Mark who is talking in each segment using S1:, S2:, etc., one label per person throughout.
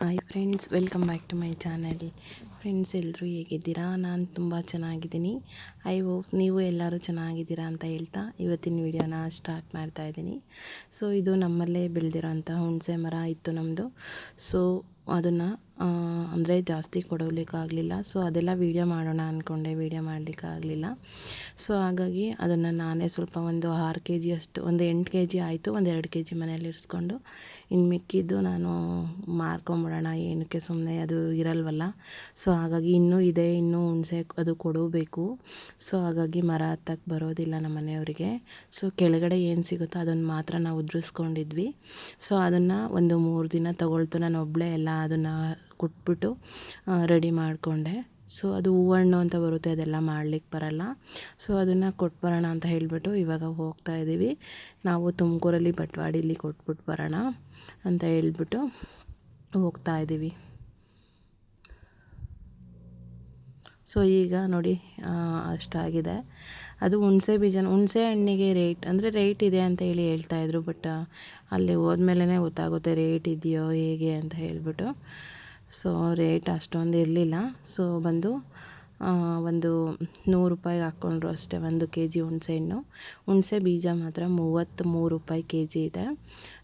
S1: Hi friends welcome back to my channel friends ಎಲ್ಲರೂ ಹೇಗಿದ್ದೀರಾ? ನಾನು ತುಂಬ ಚೆನ್ನಾಗಿದ್ದೀನಿ. ಐ ಹೋಪ್ ನೀವು ಎಲ್ಲರೂ ಚೆನ್ನಾಗಿದ್ದೀರಾ ಅಂತ ಹೇಳ್ತಾ ಇವತ್ತಿನ ವಿಡಿಯೋನ ಸ್ಟಾರ್ಟ್ ಮಾಡ್ತಾ ಇದ್ದೀನಿ. ಸೊ ಇದು ನಮ್ಮಲ್ಲೇ ಬೆಳೆದಿರೋಂಥ ಹುಣಸೆ ಮರ ಇತ್ತು ನಮ್ಮದು ಸೊ ಅದನ್ನು ಅಂದರೆ ಜಾಸ್ತಿ ಕೊಡೋಲಿಕ್ಕಾಗಲಿಲ್ಲ. ಸೊ ಅದೆಲ್ಲ ವೀಡಿಯೋ ಮಾಡೋಣ ಅಂದ್ಕೊಂಡೆ ವೀಡಿಯೋ ಮಾಡಲಿಕ್ಕಾಗಲಿಲ್ಲ. ಸೊ ಹಾಗಾಗಿ ಅದನ್ನು ನಾನೇ ಸ್ವಲ್ಪ ಒಂದು ಆರು ಕೆ ಜಿಯಷ್ಟು ಒಂದು ಎಂಟು ಕೆ ಜಿ ಆಯಿತು. ಒಂದು ಎರಡು ಕೆ ಜಿ ಮನೇಲಿ ಇರಿಸ್ಕೊಂಡು ಇನ್ನು ಮಿಕ್ಕಿದ್ದು ನಾನು ಮಾರ್ಕೊಂಬಿಡೋಣ. ಏನಕ್ಕೆ ಸುಮ್ಮನೆ ಅದು ಇರಲ್ವಲ್ಲ. ಸೊ ಹಾಗಾಗಿ ಇನ್ನೂ ಇದೆ. ಇನ್ನೂ ಹುಣಸೆ ಅದು ಕೊಡಬೇಕು. ಸೊ ಹಾಗಾಗಿ ಮರ ಹತ್ತಕ್ಕೆ ಬರೋದಿಲ್ಲ ನಮ್ಮ ಮನೆಯವರಿಗೆ. ಸೊ ಕೆಳಗಡೆ ಏನು ಸಿಗುತ್ತೋ ಅದನ್ನು ಮಾತ್ರ ನಾವು ಉದುರಿಸ್ಕೊಂಡಿದ್ವಿ. ಸೊ ಅದನ್ನು ಒಂದು ಮೂರು ದಿನ ತಗೊಳ್ತು. ನಾನು ಒಬ್ಬಳೇ ಎಲ್ಲ ಅದನ್ನು ಕುಟ್ಬಿಟ್ಟು ರೆಡಿ ಮಾಡಿಕೊಂಡೆ. ಸೊ ಅದು ಹೂವಣ್ಣು ಅಂತ ಬರುತ್ತೆ, ಅದೆಲ್ಲ ಮಾಡ್ಲಿಕ್ಕೆ ಬರಲ್ಲ. ಸೊ ಅದನ್ನು ಕೊಟ್ಬರೋಣ ಅಂತ ಹೇಳಿಬಿಟ್ಟು ಇವಾಗ ಹೋಗ್ತಾ ಇದ್ದೀವಿ ನಾವು ತುಮಕೂರಲ್ಲಿ ಬಟ್ವಾಡಿಲಿ ಕೊಟ್ಬಿಟ್ಟು ಬರೋಣ ಅಂತ ಹೇಳ್ಬಿಟ್ಟು ಹೋಗ್ತಾ ಇದ್ದೀವಿ ಸೊ ಈಗ ನೋಡಿ ಅಷ್ಟಾಗಿದೆ. ಅದು ಹುಣಸೆ ಬೀಜ ಹುಣಸೆ ಹಣ್ಣಿಗೆ ರೇಟ್ ಅಂದರೆ ರೇಟ್ ಇದೆ ಅಂತ ಹೇಳಿ ಹೇಳ್ತಾಯಿದ್ರು ಬಟ್ ಅಲ್ಲಿ ಹೋದ್ಮೇಲೆ ಗೊತ್ತಾಗುತ್ತೆ ರೇಟ್ ಇದೆಯೋ ಹೇಗೆ ಅಂತ ಹೇಳಿಬಿಟ್ಟು. ಸೊ ರೇಟ್ ಅಷ್ಟೊಂದು ಇರಲಿಲ್ಲ. ಸೊ ಬಂದು ಒಂದು ನೂರು ರೂಪಾಯಿಗೆ ಹಾಕ್ಕೊಂಡ್ರು ಅಷ್ಟೇ. ಒಂದು ಕೆ ಜಿ ಹುಣಸೆ ಹಣ್ಣು ಹುಣಸೆ ಬೀಜ ಮಾತ್ರ ಮೂವತ್ತ್ಮೂರು ರೂಪಾಯಿ ಕೆ ಜಿ ಇದೆ.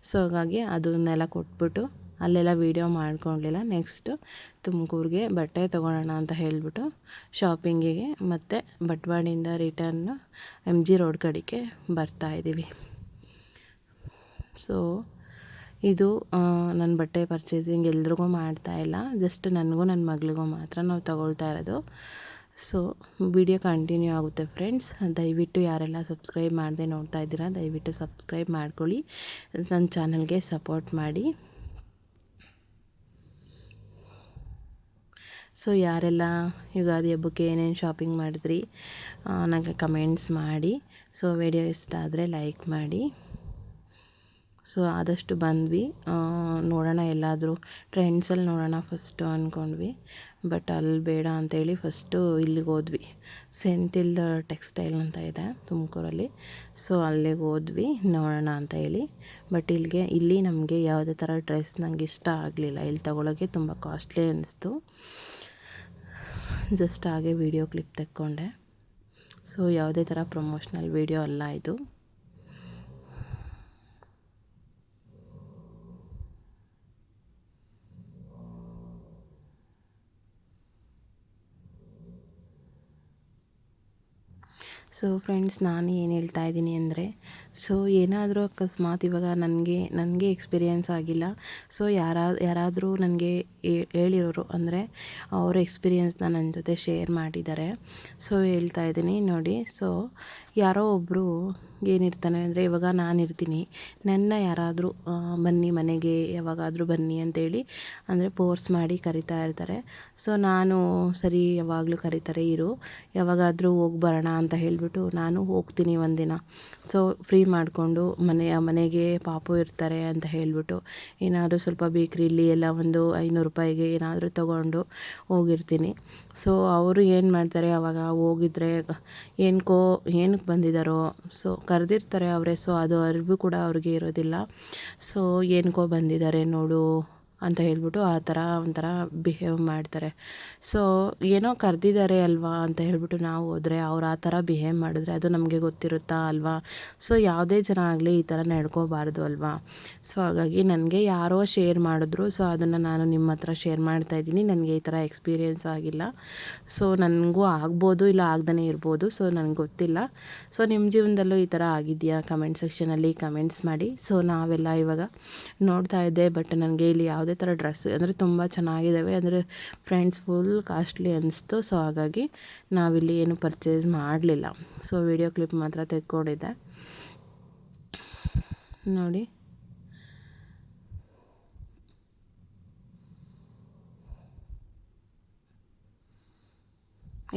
S1: ಸೊ ಹಾಗಾಗಿ ಅದನ್ನೆಲ್ಲ ಕೊಟ್ಬಿಟ್ಟು ಅಲ್ಲೆಲ್ಲ ವೀಡಿಯೋ ಮಾಡ್ಕೊಳ್ಲಿಲ್ಲ ನೆಕ್ಸ್ಟು ತುಮಕೂರಿಗೆ ಬಟ್ಟೆ ತೊಗೊಳೋಣ ಅಂತ ಹೇಳಿಬಿಟ್ಟು ಶಾಪಿಂಗಿಗೆ ಮತ್ತು ಬಟ್ವಾಡಿಯಿಂದ ರಿಟರ್ನ್ ಎಂ ಜಿ ರೋಡ್ ಕಡೆಗೆ ಬರ್ತಾಯಿದ್ದೀವಿ ಸೊ ಇದು ನನ್ನ ಬಟ್ಟೆ ಪರ್ಚೇಸಿಂಗ್ ಎಲ್ರಿಗೂ ಮಾಡ್ತಾಯಿಲ್ಲ ಜಸ್ಟ್ ನನಗೂ ನನ್ನ ಮಗಳಿಗೂ ಮಾತ್ರ ನಾವು ತಗೊಳ್ತಾ ಇರೋದು. ಸೊ ವಿಡಿಯೋ ಕಂಟಿನ್ಯೂ ಆಗುತ್ತೆ ಫ್ರೆಂಡ್ಸ್ ದಯವಿಟ್ಟು ಯಾರೆಲ್ಲ ಸಬ್ಸ್ಕ್ರೈಬ್ ಮಾಡದೆ ನೋಡ್ತಾ ಇದ್ದೀರಾ, ದಯವಿಟ್ಟು ಸಬ್ಸ್ಕ್ರೈಬ್ ಮಾಡ್ಕೊಳ್ಳಿ. ನನ್ನ ಚಾನಲ್ಗೆ ಸಪೋರ್ಟ್ ಮಾಡಿ. ಸೊ ಯಾರೆಲ್ಲ ಯುಗಾದಿ ಹಬ್ಬಕ್ಕೆ ಏನೇನು ಶಾಪಿಂಗ್ ಮಾಡಿದ್ರಿ ನನಗೆ ಕಮೆಂಟ್ಸ್ ಮಾಡಿ. ಸೊ ವಿಡಿಯೋ ಇಷ್ಟ ಆದರೆ ಲೈಕ್ ಮಾಡಿ. ಸೊ ಆದಷ್ಟು ಬಂದ್ವಿ. ನೋಡೋಣ ಎಲ್ಲಾದರೂ ಟ್ರೆಂಡ್ಸಲ್ಲಿ ನೋಡೋಣ ಫಸ್ಟು ಅಂದ್ಕೊಂಡ್ವಿ ಬಟ್ ಅಲ್ಲಿ ಬೇಡ ಅಂತೇಳಿ ಫಸ್ಟು ಇಲ್ಲಿಗೆ ಹೋದ್ವಿ. ಸೆಂತಿಲ್ ಟೆಕ್ಸ್ಟೈಲ್ ಅಂತ ಇದೆ ತುಮಕೂರಲ್ಲಿ. ಸೊ ಅಲ್ಲಿಗೆ ಹೋದ್ವಿ, ನೋಡೋಣ ಅಂತ ಹೇಳಿ. ಬಟ್ ಇಲ್ಲಿಗೆ, ಇಲ್ಲಿ ನಮಗೆ ಯಾವುದೇ ಥರ ಡ್ರೆಸ್ ನನಗೆ ಇಷ್ಟ ಆಗಲಿಲ್ಲ. ಇಲ್ಲಿ ತೊಗೊಳೋಕ್ಕೆ ತುಂಬ ಕಾಸ್ಟ್ಲಿ ಅನ್ನಿಸ್ತು ಜಸ್ಟ್ ಹಾಗೆ ವೀಡಿಯೋ ಕ್ಲಿಪ್ ತೆಕ್ಕೊಂಡೆ. ಸೊ ಯಾವುದೇ ಥರ ಪ್ರಮೋಷ್ನಲ್ ವೀಡಿಯೋ ಅಲ್ಲ ಇದು. ಸೊ ಫ್ರೆಂಡ್ಸ್ ನಾನು ಏನು ಹೇಳ್ತಾ ಇದ್ದೀನಿ ಅಂದರೆ ಸೊ ಏನಾದರೂ ಅಕಸ್ಮಾತ್ ಇವಾಗ ನನಗೆ ನನಗೆ ಎಕ್ಸ್ಪೀರಿಯೆನ್ಸ್ ಆಗಿಲ್ಲ. ಸೊ ಯಾರಾ, ಯಾರಾದರೂ ನನಗೆ ಹೇಳಿರೋರು ಅಂದರೆ, ಅವರ ಎಕ್ಸ್ಪೀರಿಯೆನ್ಸ್ನ ನನ್ನ ಜೊತೆ ಶೇರ್ ಮಾಡಿದ್ದಾರೆ. ಸೊ ಹೇಳ್ತಾ ಇದ್ದೀನಿ ನೋಡಿ. ಸೊ ಯಾರೋ ಒಬ್ಬರು ಏನಿರ್ತಾನೆ ಅಂದರೆ ಇವಾಗ ನಾನಿರ್ತೀನಿ. ನನ್ನ ಯಾರಾದರೂ ಬನ್ನಿ ಮನೆಗೆ, ಯಾವಾಗಾದರೂ ಬನ್ನಿ ಅಂತೇಳಿ ಅಂದರೆ ಫೋರ್ಸ್ ಮಾಡಿ ಕರಿತಾ ಇರ್ತಾರೆ. ಸೊ ನಾನು ಸರಿ ಯಾವಾಗಲೂ ಕರೀತಾರೆ, ಇರು. ಯಾವಾಗಾದರೂ ಹೋಗಿ ಬರೋಣ ಅಂತ ಹೇಳಿಬಿಟ್ಟು ನಾನು ಹೋಗ್ತೀನಿ ಒಂದಿನ. ಸೊ ಫ್ರೀ ಮಾಡಿಕೊಂಡು ಮನೆಯ ಮನೆಗೆ ಪಾಪು ಇರ್ತಾರೆ ಅಂತ ಹೇಳಿಬಿಟ್ಟು ಏನಾದರೂ ಸ್ವಲ್ಪ ಬೇಕ್ರಿಲಿ ಎಲ್ಲ ಒಂದು ಐನೂರು ರೂಪಾಯಿಗೆ ಏನಾದರೂ ತೊಗೊಂಡು ಹೋಗಿರ್ತೀನಿ. ಸೊ ಅವರು ಏನು ಮಾಡ್ತಾರೆ, ಅವಾಗ ಹೋಗಿದ್ರೆ ಏನಕ್ಕೋ ಏನಕ್ಕೆ ಬಂದಿದ್ದಾರೋ ಸೊ ಕರೆದಿರ್ತಾರೆ ಅವರೇ ಸೊ ಅದು ಅರಿವು ಕೂಡ ಅವ್ರಿಗೆ ಇರೋದಿಲ್ಲ. ಸೊ ಏನಕ್ಕೋ ಬಂದಿದ್ದಾರೆ ನೋಡು ಅಂತ ಹೇಳ್ಬಿಟ್ಟು ಆ ಥರ ಒಂಥರ ಬಿಹೇವ್ ಮಾಡ್ತಾರೆ. ಸೊ ಏನೋ ಕರೆದಿದ್ದಾರೆ ಅಲ್ವಾ ಅಂತ ಹೇಳ್ಬಿಟ್ಟು ನಾವು ಹೋದರೆ ಅವ್ರು ಆ ಥರ ಬಿಹೇವ್ ಮಾಡಿದ್ರೆ ಅದು ನಮಗೆ ಗೊತ್ತಿರುತ್ತಾ ಅಲ್ವಾ? ಸೊ ಯಾವುದೇ ಜನ ಆಗಲಿ ಈ ಥರ ನಡ್ಕೋಬಾರ್ದು ಅಲ್ವಾ? ಸೊ ಹಾಗಾಗಿ ನನಗೆ ಯಾರೋ ಶೇರ್ ಮಾಡಿದ್ರು. ಸೊ ಅದನ್ನು ನಾನು ನಿಮ್ಮ ಹತ್ರ ಶೇರ್ ಮಾಡ್ತಾ ಇದ್ದೀನಿ. ನನಗೆ ಈ ಥರ ಎಕ್ಸ್ಪೀರಿಯೆನ್ಸ್ ಆಗಿಲ್ಲ. ಸೊ ನನಗೂ ಆಗ್ಬೋದು ಇಲ್ಲ ಆಗ್ದೇ ಇರ್ಬೋದು. ಸೊ ನನಗೆ ಗೊತ್ತಿಲ್ಲ. ಸೊ ನಿಮ್ಮ ಜೀವನದಲ್ಲೂ ಈ ಥರ ಆಗಿದೆಯಾ? ಕಮೆಂಟ್ ಸೆಕ್ಷನಲ್ಲಿ ಕಮೆಂಟ್ಸ್ ಮಾಡಿ. ಸೊ ನಾವೆಲ್ಲ ಇವಾಗ ನೋಡ್ತಾ ಇದ್ದೆ. ಬಟ್ ನನಗೆ ಇಲ್ಲಿ ಯಾವುದೇ ಯಾವುದೇ ಥರ ಡ್ರೆಸ್ ಅಂದರೆ ತುಂಬ ಚೆನ್ನಾಗಿದ್ದಾವೆ, ಅಂದರೆ ಫ್ರೆಂಡ್ಸ್ ಫುಲ್ ಕಾಸ್ಟ್ಲಿ ಅನಿಸ್ತು. ಸೊ, ಹಾಗಾಗಿ ನಾವಿಲ್ಲಿ ಏನು ಪರ್ಚೇಸ್ ಮಾಡಲಿಲ್ಲ. ಸೊ, ವಿಡಿಯೋ ಕ್ಲಿಪ್ ಮಾತ್ರ ತೆಕ್ಕೊಂಡಿದ್ದೆ. ನೋಡಿ.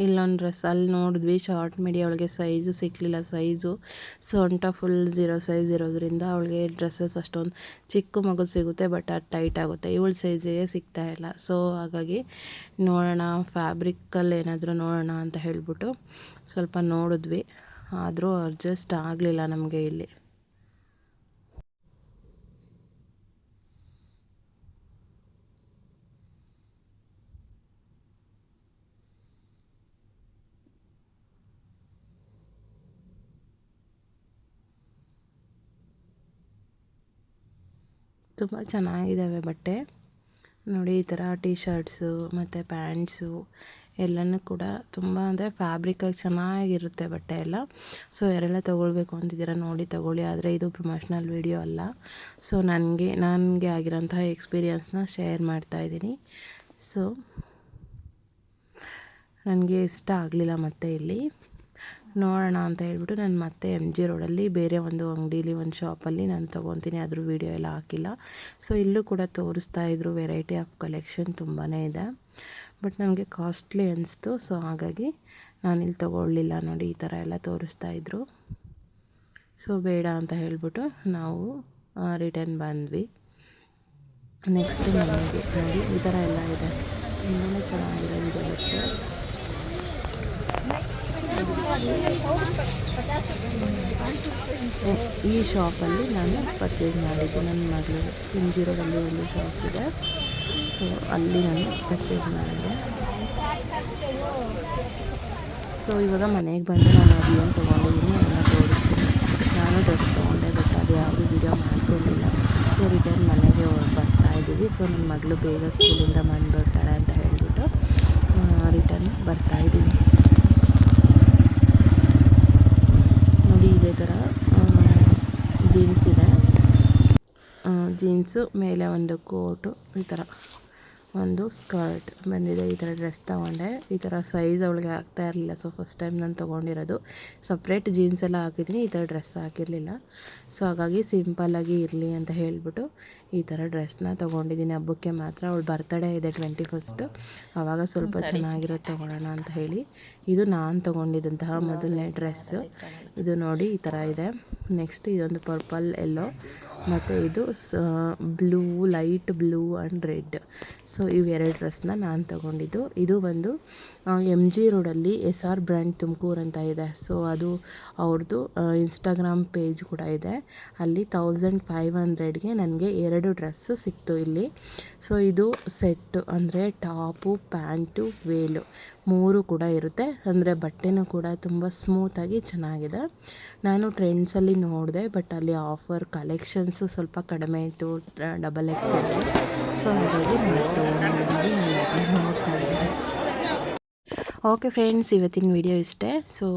S1: ಇಲ್ಲೊಂದು ಡ್ರೆಸ್ ಅಲ್ಲಿ ನೋಡಿದ್ವಿ ಶಾರ್ಟ್ ಮೀಡಿಯ ಅವಳಿಗೆ ಸೈಜು ಸಿಕ್ಕಲಿಲ್ಲ ಸೈಜು ಸೊಂಟ ಫುಲ್ ಝೀರೋ ಸೈಜ್ ಇರೋದ್ರಿಂದ ಅವಳಿಗೆ ಡ್ರೆಸ್ಸಸ್ ಅಷ್ಟೊಂದು ಚಿಕ್ಕ ಮಗು ಸಿಗುತ್ತೆ ಬಟ್ ಅದು ಟೈಟ್ ಆಗುತ್ತೆ. ಇವಳು ಸೈಜಿಗೆ ಸಿಗ್ತಾ ಇಲ್ಲ. ಸೊ ಹಾಗಾಗಿ ನೋಡೋಣ ಫ್ಯಾಬ್ರಿಕ್ಕಲ್ಲಿ ಏನಾದರೂ ನೋಡೋಣ ಅಂತ ಹೇಳಿಬಿಟ್ಟು ಸ್ವಲ್ಪ ನೋಡಿದ್ವಿ. ಆದರೂ ಅಡ್ಜಸ್ಟ್ ಆಗಲಿಲ್ಲ ನಮಗೆ ಇಲ್ಲಿ. ತುಂಬ ಚೆನ್ನಾಗಿದ್ದಾವೆ ಬಟ್ಟೆ. ನೋಡಿ, ಈ ಥರ ಟೀ ಶರ್ಟ್ಸು ಮತ್ತು ಪ್ಯಾಂಟ್ಸು ಎಲ್ಲನೂ ಕೂಡ ತುಂಬ ಅಂದರೆ ಫ್ಯಾಬ್ರಿಕಾಗಿ ಚೆನ್ನಾಗಿರುತ್ತೆ ಬಟ್ಟೆ ಎಲ್ಲ. ಸೊ ಯಾರೆಲ್ಲ ತೊಗೊಳ್ಬೇಕು ಅಂತಿದ್ದೀರ ನೋಡಿ, ತೊಗೊಳ್ಳಿ. ಆದರೆ ಇದು ಪ್ರಮೋಷ್ನಲ್ ವೀಡಿಯೋ ಅಲ್ಲ. ಸೊ ನನಗೆ ನನಗೆ ಆಗಿರೋಂತಹ ಎಕ್ಸ್ಪೀರಿಯನ್ಸ್ನ ಶೇರ್ ಮಾಡ್ತಾಯಿದ್ದೀನಿ ಸೊ ನನಗೆ ಇಷ್ಟ ಆಗಲಿಲ್ಲ ಮತ್ತೆ ಇಲ್ಲಿ. ನೋಡೋಣ ಅಂತ ಹೇಳ್ಬಿಟ್ಟು ನಾನು ಮತ್ತೆ ಎಂ ಜಿ ರೋಡಲ್ಲಿ ಬೇರೆ ಒಂದು ಅಂಗಡೀಲಿ, ಒಂದು ಶಾಪಲ್ಲಿ ನಾನು ತೊಗೊತೀನಿ. ಅದ್ರ ವೀಡಿಯೋ ಎಲ್ಲ ಹಾಕಿಲ್ಲ. ಸೊ ಇಲ್ಲೂ ಕೂಡ ತೋರಿಸ್ತಾ ಇದ್ರು ವೆರೈಟಿ ಆಫ್ ಕಲೆಕ್ಷನ್ ತುಂಬಾ ಇದೆ. ಬಟ್ ನನಗೆ ಕಾಸ್ಟ್ಲಿ ಅನಿಸ್ತು. ಸೊ ಹಾಗಾಗಿ ನಾನು ಇಲ್ಲಿ ತೊಗೊಳ್ಳಿಲ್ಲ ನೋಡಿ, ಈ ಥರ ಎಲ್ಲ ತೋರಿಸ್ತಾ ಇದ್ರು. ಸೊ ಬೇಡ ಅಂತ ಹೇಳ್ಬಿಟ್ಟು ನಾವು ರಿಟರ್ನ್ ಬಂದ್ವಿ. ನೆಕ್ಸ್ಟ್ ನನಗೆ ನೋಡಿ, ಈ ಥರ ಎಲ್ಲ ಇದೆ. ತುಂಬಾ ಚೆನ್ನಾಗಿರೋದಿದೆ ಬಟ್ಟೆ ಈ ಶಾಪಲ್ಲಿ ನಾನು ಪರ್ಚೇಸ್ ಮಾಡಿದ್ದು. ನನ್ನ ಮಗಳು ಇಂಜಿರೋದಲ್ಲಿ ಒಂದು ಶಾಪ್ ಇದೆ. ಸೊ ಅಲ್ಲಿ ನಾನು ಪರ್ಚೇಸ್ ಮಾಡಿದೆ. ಸೊ ಇವಾಗ ಮನೆಗೆ ಬಂದು ನಾನು ಅದು ಏನು ತೊಗೊಂಡಿದ್ದೀನಿ. ಅದನ್ನು ತೋರಿಸ್ತೀನಿ. ನಾನು ಡ್ರೆಸ್ ತೊಗೊಂಡೆ ಬಟ್ ಅದು ಯಾವುದು ವಿಡಿಯೋ ಮಾಡ್ಕೊಂಡಿಲ್ಲ. ಸೊ ರಿಟರ್ನ್ ಮನೆಗೆ ಬರ್ತಾ ಇದ್ದೀವಿ. ಸೊ ನನ್ನ ಮಗಳು ಬೇಗ ಸ್ಕೂಲಿಂದ ಬಂದುಬಿಡ್ತಾಳೆ ಅಂತ ಹೇಳಿಬಿಟ್ಟು ರಿಟರ್ನ್ ಬರ್ತಾ ಇದ್ದೀವಿ ನೋಡಿ ಇದೇ ಥರ. ಜೀನ್ಸ್ ಇದೆ. ಜೀನ್ಸು ಮೇಲೆ ಒಂದು ಕೋಟು ಈ ಥರ. ಒಂದು ಸ್ಕರ್ಟ್ ಬಂದಿದೆ ಈ ಥರ ಡ್ರೆಸ್ ತೊಗೊಂಡೆ. ಈ ಥರ ಸೈಜ್ ಅವಳಿಗೆ ಆಗ್ತಾ ಇರಲಿಲ್ಲ. ಸೊ ಫಸ್ಟ್ ಟೈಮ್ ನಾನು ತೊಗೊಂಡಿರೋದು. ಸಪ್ರೇಟ್ ಜೀನ್ಸ್ ಎಲ್ಲ ಹಾಕಿದ್ದೀನಿ ಈ ಥರ ಡ್ರೆಸ್ ಹಾಕಿರಲಿಲ್ಲ. ಸೊ ಹಾಗಾಗಿ ಸಿಂಪಲ್ಲಾಗಿ ಇರಲಿ ಅಂತ ಹೇಳಿಬಿಟ್ಟು ಈ ಥರ ಡ್ರೆಸ್ನ ತೊಗೊಂಡಿದ್ದೀನಿ. ಹಬ್ಬಕ್ಕೆ ಮಾತ್ರ ಅವಳು ಬರ್ತಡೇ ಇದೆ ಟ್ವೆಂಟಿ ಫಸ್ಟು ಆವಾಗ ಸ್ವಲ್ಪ ಚೆನ್ನಾಗಿರೋದು ತೊಗೊಳೋಣ ಅಂತ ಹೇಳಿ ಇದು ನಾನು ತೊಗೊಂಡಿದ್ದಂತಹ ಮೊದಲನೇ ಡ್ರೆಸ್ಸು ಇದು ನೋಡಿ ಈ ಥರ ಇದೆ. ನೆಕ್ಸ್ಟ್ ಇದೊಂದು ಪರ್ಪಲ್ ಎಲ್ಲೋ ಮತ್ತು ಇದು ಸ, blue, light blue and red. So, ಇವೆರಡು ಡ್ರೆಸ್ನ ನಾನು ತೊಗೊಂಡಿದ್ದು. ಇದು ಬಂದು ಎಂ ಜಿ ರೋಡಲ್ಲಿ ಎಸ್ ಆರ್ ಬ್ರ್ಯಾಂಡ್ ತುಮಕೂರು ಅಂತ ಇದೆ. ಸೊ, ಅದು ಅವ್ರದ್ದು ಇನ್ಸ್ಟಾಗ್ರಾಮ್ ಪೇಜ್ ಕೂಡ ಇದೆ. ಅಲ್ಲಿ ತೌಸಂಡ್ ಫೈವ್ ಹಂಡ್ರೆಡ್ಗೆ ನನಗೆ ಎರಡು ಡ್ರೆಸ್ಸು ಸಿಕ್ತು ಇಲ್ಲಿ. ಸೊ, ಇದು ಸೆಟ್ಟು, ಅಂದರೆ ಟಾಪು, ಪ್ಯಾಂಟು, ವೇಲು ಮೂರು ಕೂಡ ಇರುತ್ತೆ. ಅಂದರೆ ಬಟ್ಟೆನೂ ಕೂಡ ತುಂಬ ಸ್ಮೂತಾಗಿ ಚೆನ್ನಾಗಿದೆ. ನಾನು ಟ್ರೆಂಡ್ಸಲ್ಲಿ ನೋಡಿದೆ ಬಟ್ ಅಲ್ಲಿ ಆಫರ್ ಕಲೆಕ್ಷನ್ಸು ಸ್ವಲ್ಪ ಕಡಿಮೆ ಇತ್ತು ಡಬಲ್ ಎಕ್ಸ್ ಅಲ್ಲಿ. ಸೊ ಹಾಗಾಗಿ ನೋಡ್ತಾ ಇದ್ದೀನಿ ಓಕೆ ಫ್ರೆಂಡ್ಸ್ ಇವತ್ತಿನ ವಿಡಿಯೋ ಇಷ್ಟೇ. ಸೊ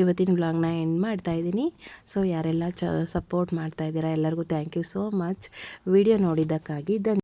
S1: ಇವತ್ತಿನ ಬ್ಲಾಗ್ನ ಎಂಡ್ ಮಾಡ್ತಾ ಇದ್ದೀನಿ. ಸೊ ಯಾರೆಲ್ಲ ಚ ಸಪೋರ್ಟ್ ಮಾಡ್ತಾ ಇದ್ದೀರಾ, ಎಲ್ಲರಿಗೂ thank you so much video ನೋಡಿದ್ದಕ್ಕಾಗಿ Dhanya